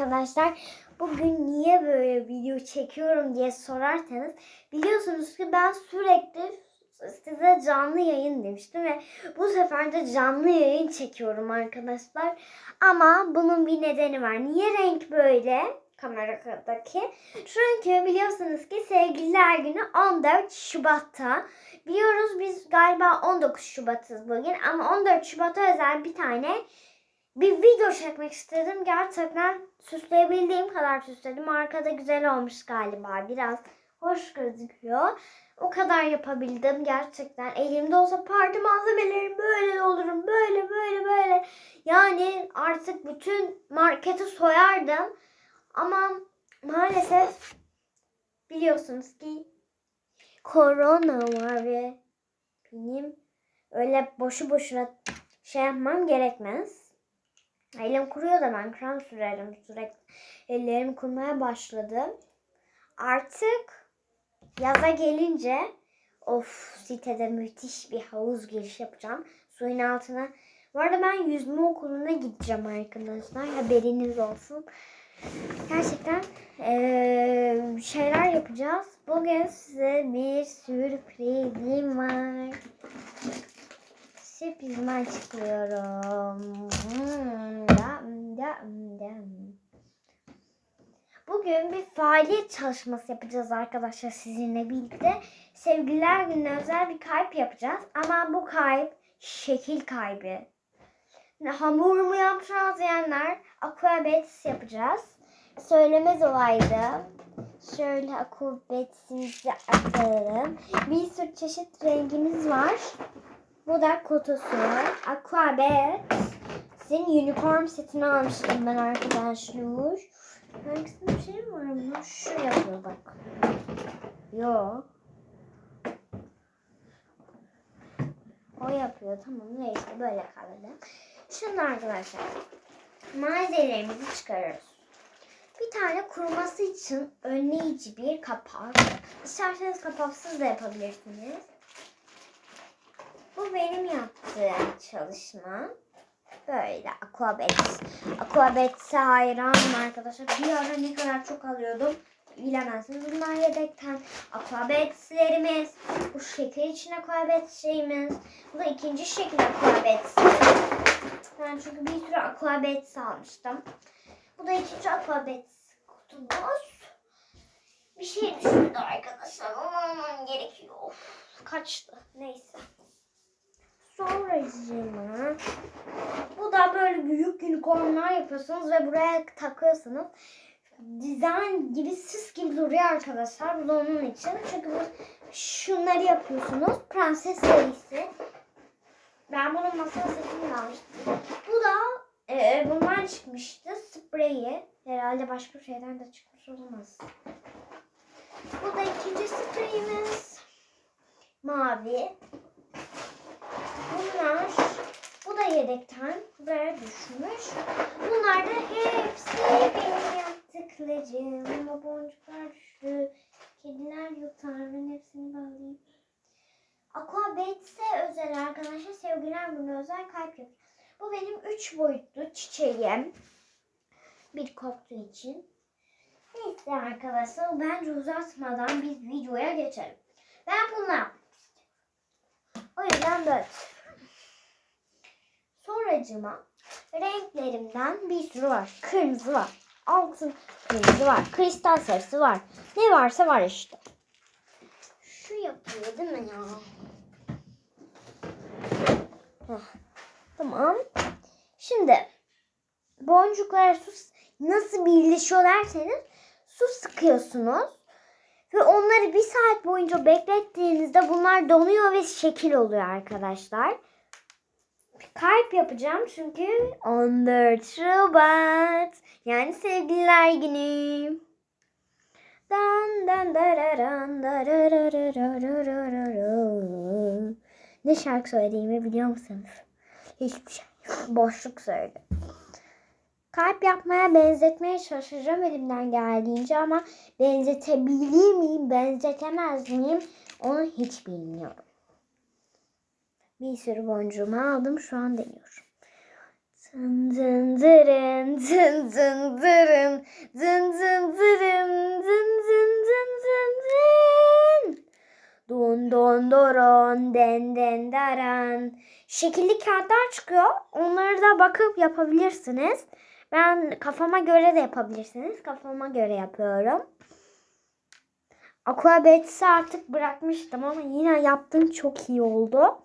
arkadaşlar bugün niye böyle video çekiyorum diye sorarsanız biliyorsunuz ki ben sürekli size canlı yayın demiştim ve bu sefer de canlı yayın çekiyorum arkadaşlar. Ama bunun bir nedeni var. Niye renk böyle? kameradaki. Çünkü biliyorsunuz ki sevgililer günü 14 Şubat'ta. Biliyoruz biz galiba 19 Şubat'ız bugün ama 14 Şubat'a özel bir tane bir video çekmek istedim. Gerçekten süsleyebildiğim kadar süsledim. Arkada güzel olmuş galiba. Biraz hoş gözüküyor. O kadar yapabildim gerçekten. Elimde olsa parti malzemelerim böyle olurum. Böyle böyle böyle. Yani artık bütün marketi soyardım. Ama maalesef biliyorsunuz ki korona var ve benim öyle boşu boşuna şey yapmam gerekmez. Elim kuruyor da ben krem sürerim sürekli. Ellerim kurumaya başladı. Artık yaza gelince of sitede müthiş bir havuz giriş yapacağım. Suyun altına. Bu arada ben yüzme okuluna gideceğim arkadaşlar. Haberiniz olsun. Gerçekten ee, şeyler yapacağız. Bugün size bir sürprizim var sürprizimi açıklıyorum. Bugün bir faaliyet çalışması yapacağız arkadaşlar sizinle birlikte. Sevgililer gününe özel bir kalp yapacağız. Ama bu kalp şekil kaybı. Hamur mu yapacağız diyenler akrobatis yapacağız. Söylemez olaydı. Şöyle akrobatimizi atalım. Bir sürü çeşit rengimiz var. Bu da kutusu. Aquabet'in unicorn setini almıştım ben arkadaşlar. Hangisinde bir şey var mı? Şu yapıyor bak. Yok. O yapıyor tamam neyse böyle kaldı. Şimdi arkadaşlar malzemelerimizi çıkarıyoruz. Bir tane kuruması için önleyici bir kapak. İsterseniz kapaksız da yapabilirsiniz. Bu benim yaptığım çalışma. Böyle aquabet. Aquabet'e hayranım arkadaşlar. Bir ara ne kadar çok alıyordum bilemezsiniz. Bunlar yedekten aquabetslerimiz. Bu şekil için aquabet şeyimiz. Bu da ikinci şekil aquabet. Ben çünkü bir sürü aquabet almıştım. Bu da ikinci aquabet kutumuz. Bir şey düşündüm arkadaşlar. Onu almam gerekiyor. Of, kaçtı. Neyse. Sonra. Bu da böyle büyük unicornlar yapıyorsunuz ve buraya takıyorsunuz. Dizayn gibi süs gibi duruyor arkadaşlar. Bu da onun için. Çünkü bu, şunları yapıyorsunuz. Prenses serisi. Ben bunun masa setini almıştım. Bu da e, bundan çıkmıştı. Spreyi. Herhalde başka bir şeyden de çıkmış olamaz. Bu da ikinci spreyimiz. Mavi da yedekten buraya düşmüş. Bunlar da hepsi benim yaptıklarım. Ama boncuklar düştü. Kediler yutarların hepsini bağlayayım. Aquabet'se özel arkadaşlar. Sevgiler bunu özel kalp yapıyor. Bu benim üç boyutlu çiçeğim. Bir koptuğu için. Neyse arkadaşlar bence uzatmadan biz videoya geçelim. Ben bunu yaptım. O yüzden böyle. Sonracıma renklerimden bir sürü var. Kırmızı var. Altın kırmızı var. Kristal sarısı var. Ne varsa var işte. Şu yapıyor değil mi ya? Tamam. Şimdi boncuklara su nasıl birleşiyor derseniz su sıkıyorsunuz. Ve onları bir saat boyunca beklettiğinizde bunlar donuyor ve şekil oluyor arkadaşlar kalp yapacağım çünkü 14 Şubat yani sevgililer günü. Dan dan dararan Ne şarkı söylediğimi biliyor musunuz? Hiçbir şey. Boşluk söyledim. Kalp yapmaya benzetmeye çalışacağım elimden geldiğince ama benzetebilir miyim, benzetemez miyim onu hiç bilmiyorum. Bir sürü boncuğumu aldım şu an deniyorum. Zın zın zırın zın zın zırın zın zın zırın zın zın zın zın zın. Don don doron den den daran. Şekilli kağıtlar çıkıyor. Onları da bakıp yapabilirsiniz. Ben kafama göre de yapabilirsiniz. Kafama göre yapıyorum. Aquabets'i artık bırakmıştım ama yine yaptım çok iyi oldu.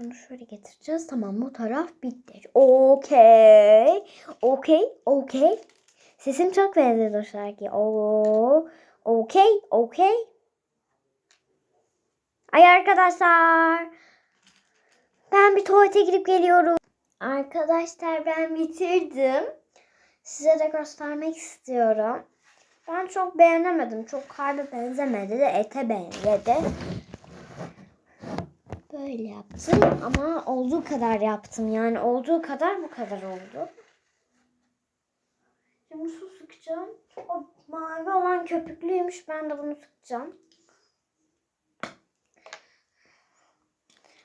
Şunu şöyle getireceğiz. Tamam bu taraf bitti. Okey. Okey. Okey. Sesim çok benzedi o şarkıya. Oo. Okey. Okey. Ay arkadaşlar. Ben bir tuvalete girip geliyorum. Arkadaşlar ben bitirdim. Size de göstermek istiyorum. Ben çok beğenemedim. Çok kalbe benzemedi de ete benzedi. Böyle yaptım ama olduğu kadar yaptım. Yani olduğu kadar bu kadar oldu. Şimdi su sıkacağım. O mavi olan köpüklüymüş. Ben de bunu sıkacağım.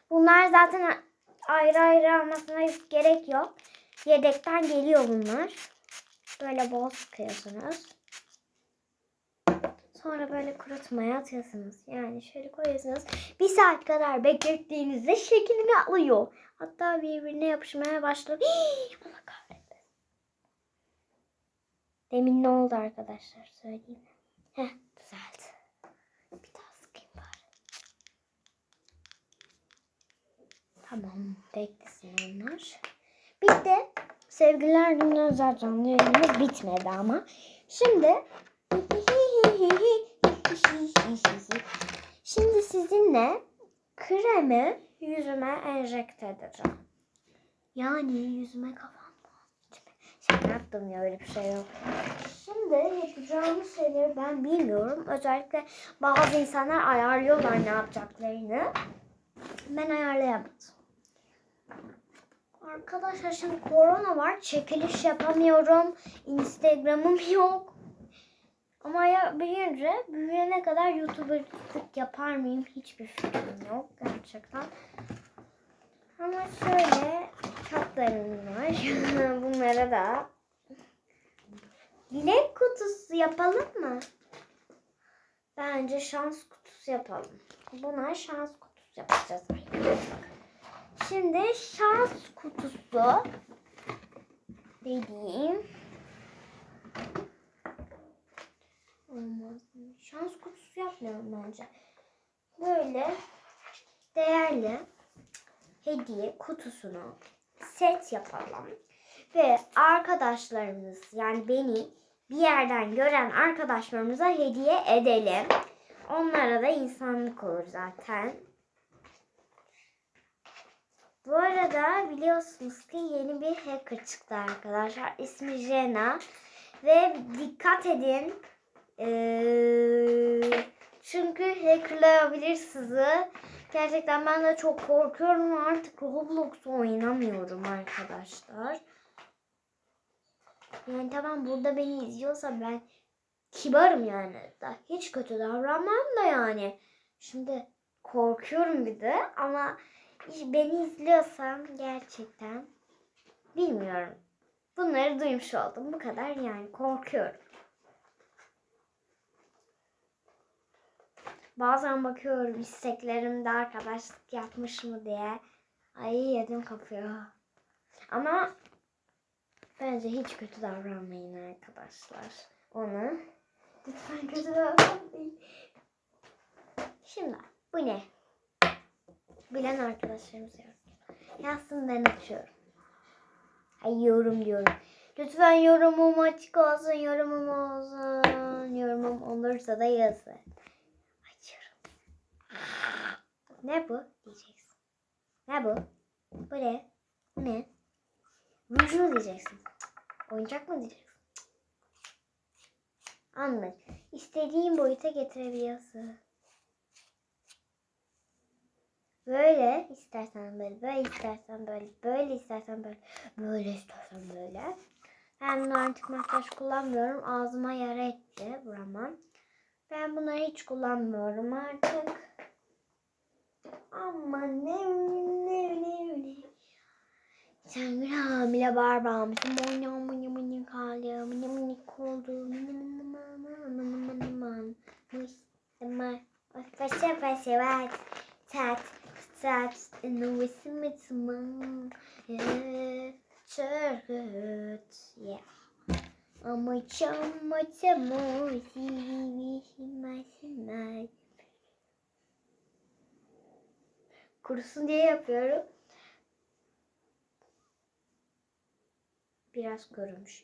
Bunlar zaten ayrı ayrı almasına gerek yok. Yedekten geliyor bunlar. Böyle bol sıkıyorsunuz. Sonra böyle kurutmaya atıyorsunuz. Yani şöyle koyuyorsunuz. Bir saat kadar beklettiğinizde şeklini alıyor. Hatta birbirine yapışmaya başladı. Allah kahretsin. Demin ne oldu arkadaşlar söyleyeyim? Heh düzeldi. Bir daha sıkayım bari. Tamam beklesin onlar. Bitti. Sevgililer günü özel canlı yayınımız bitmedi ama. Şimdi Şimdi sizinle kremi yüzüme enjekte edeceğim. Yani yüzüme kafamda. Şaka yaptım ya öyle bir şey yok. Şimdi yapacağımız şeyleri ben bilmiyorum. Özellikle bazı insanlar ayarlıyorlar ne yapacaklarını. Ben ayarlayamadım. Arkadaşlar şimdi korona var. Çekiliş yapamıyorum. Instagram'ım yok. Ama ya büyüyünce, büyüyene kadar YouTuber'lık yapar mıyım hiçbir fikrim yok gerçekten. Ama şöyle çaplarım var. Bunlara da dilek kutusu yapalım mı? Bence şans kutusu yapalım. Buna şans kutusu yapacağız. Şimdi şans kutusu dediğim olmaz. Şans yapmıyorum bence. Böyle değerli hediye kutusunu set yapalım. Ve arkadaşlarımız yani beni bir yerden gören arkadaşlarımıza hediye edelim. Onlara da insanlık olur zaten. Bu arada biliyorsunuz ki yeni bir hacker çıktı arkadaşlar. İsmi Jena. Ve dikkat edin. Ee, çünkü hackerlayabilir sizi. Gerçekten ben de çok korkuyorum. Artık Roblox oynamıyorum arkadaşlar. Yani tamam burada beni izliyorsa ben kibarım yani. Da hiç kötü davranmam da yani. Şimdi korkuyorum bir de ama beni izliyorsan gerçekten bilmiyorum. Bunları duymuş oldum. Bu kadar yani korkuyorum. Bazen bakıyorum isteklerimde arkadaşlık yapmış mı diye. Ay yedim kapıyor. Ama bence hiç kötü davranmayın arkadaşlar. Onu lütfen kötü davranmayın. Şimdi bu ne? Bilen arkadaşlarımız yorum. Yazsın ben açıyorum. Ay yorum diyorum. Lütfen yorumum açık olsun, yorumum olsun. Yorumum olursa da yazın. Açıyorum. Ne bu diyeceksin. Ne bu? Bu ne? Bu ne? Ruj mu diyeceksin? Oyuncak mı diyeceksin? Anladım. İstediğin boyuta getirebiliyorsun. Böyle istersen böyle, böyle istersen böyle, böyle istersen böyle, böyle istersen böyle. Ben bunu artık makyaj kullanmıyorum. Ağzıma yara etti burama. Ben bunları hiç kullanmıyorum artık. Ama ne ne ne ne. Geçen gün hamile barbağımızın boynu mını mını kaldı. Mını mını oldu. Mını mını mını mını mını mını. Mıstıma. Paşa paşa var. Tat tat. Nuvesi mi tımın. Çırgıt. Yeah. Ama çamma çamma. Kurusun diye yapıyorum. Biraz kurumuş.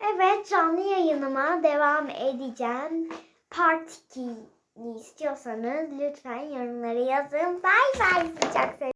Evet canlı yayınıma devam edeceğim. Part 2'ni istiyorsanız lütfen yorumlara yazın. Bay bay. Seviyorum.